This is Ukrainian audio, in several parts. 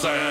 sand.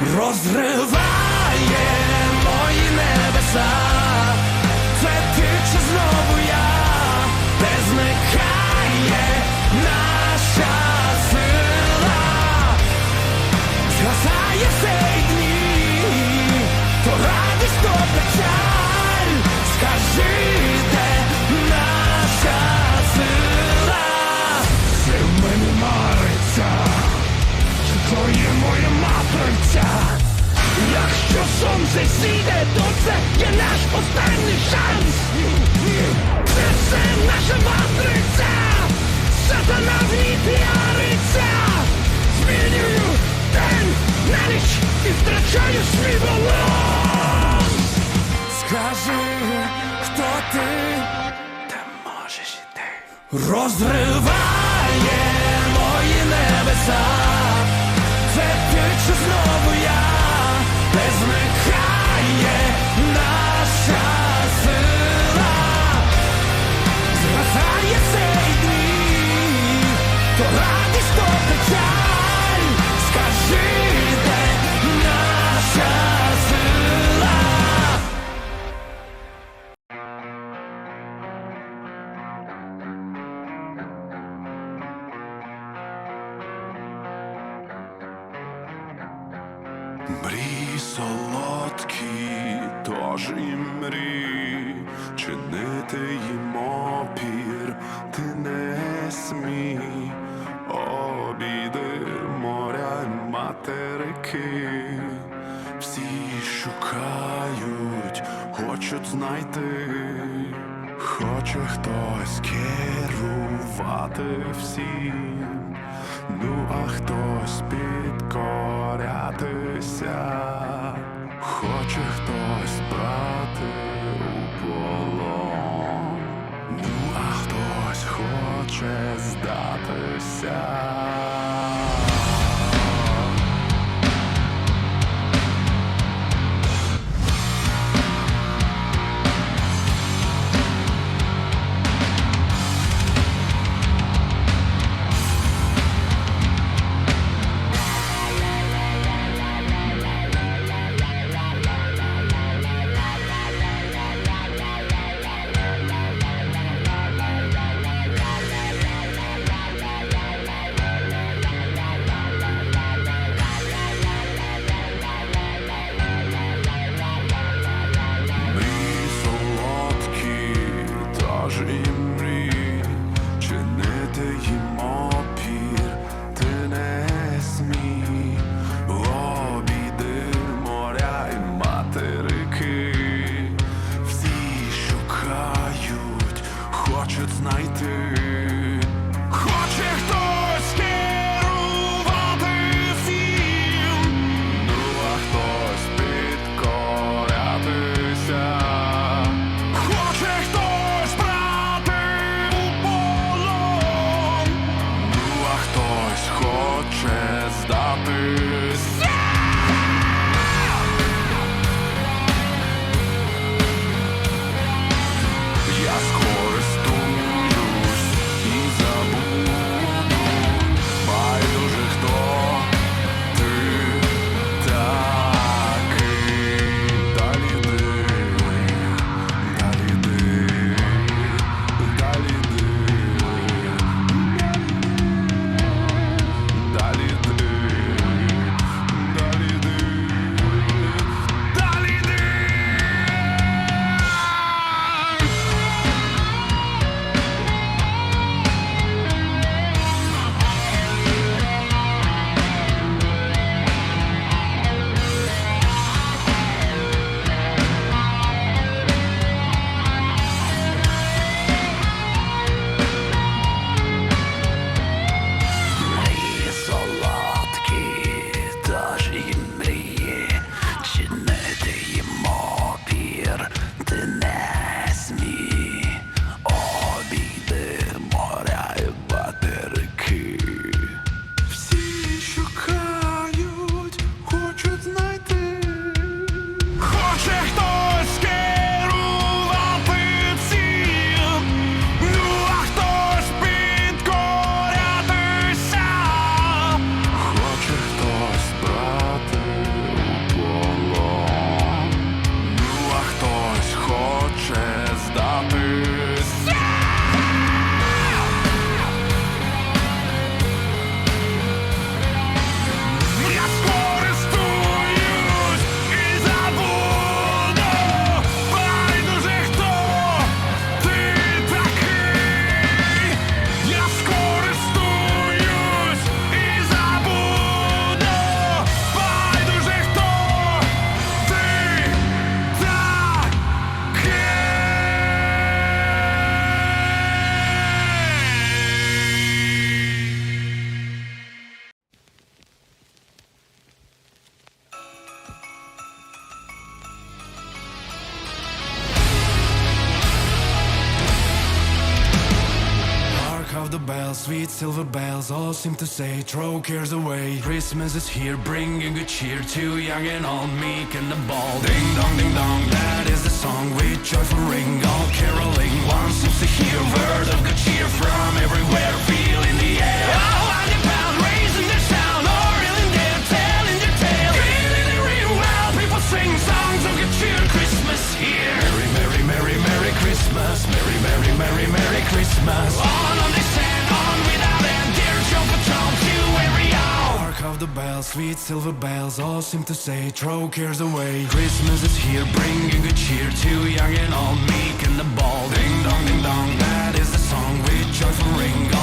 розриває мої небеса, це ти чи знову я? шанс, це наша матриця, сатана в ній Скажи, хто ти, та можеш іти розривай Мрій солодкі, тож і мрій, чинити їм опір ти не смій, обійди моря материки, всі шукають, хочуть знайти хоче хтось керувати всім, ну а хтось підкорятися, хоче хтось брати у полон, ну а хтось хоче здатися. Sweet silver bells all seem to say, throw cares away. Christmas is here, bringing good cheer to young and old, meek and the bald. Ding dong, ding dong, that is the song with joyful ring, all caroling. One seems to hear word of good cheer from everywhere, feel in the air. Oh, raising their or telling their tale. Feeling it real well, people sing songs of good cheer. Christmas here. Merry, merry, merry, merry Christmas. Merry, merry, merry, merry Christmas. On, on they the bells, sweet silver bells, all seem to say, throw cares away. Christmas is here, bringing good cheer to young and old, meek and the bald. Ding dong, ding dong, that is the song with joyful ring.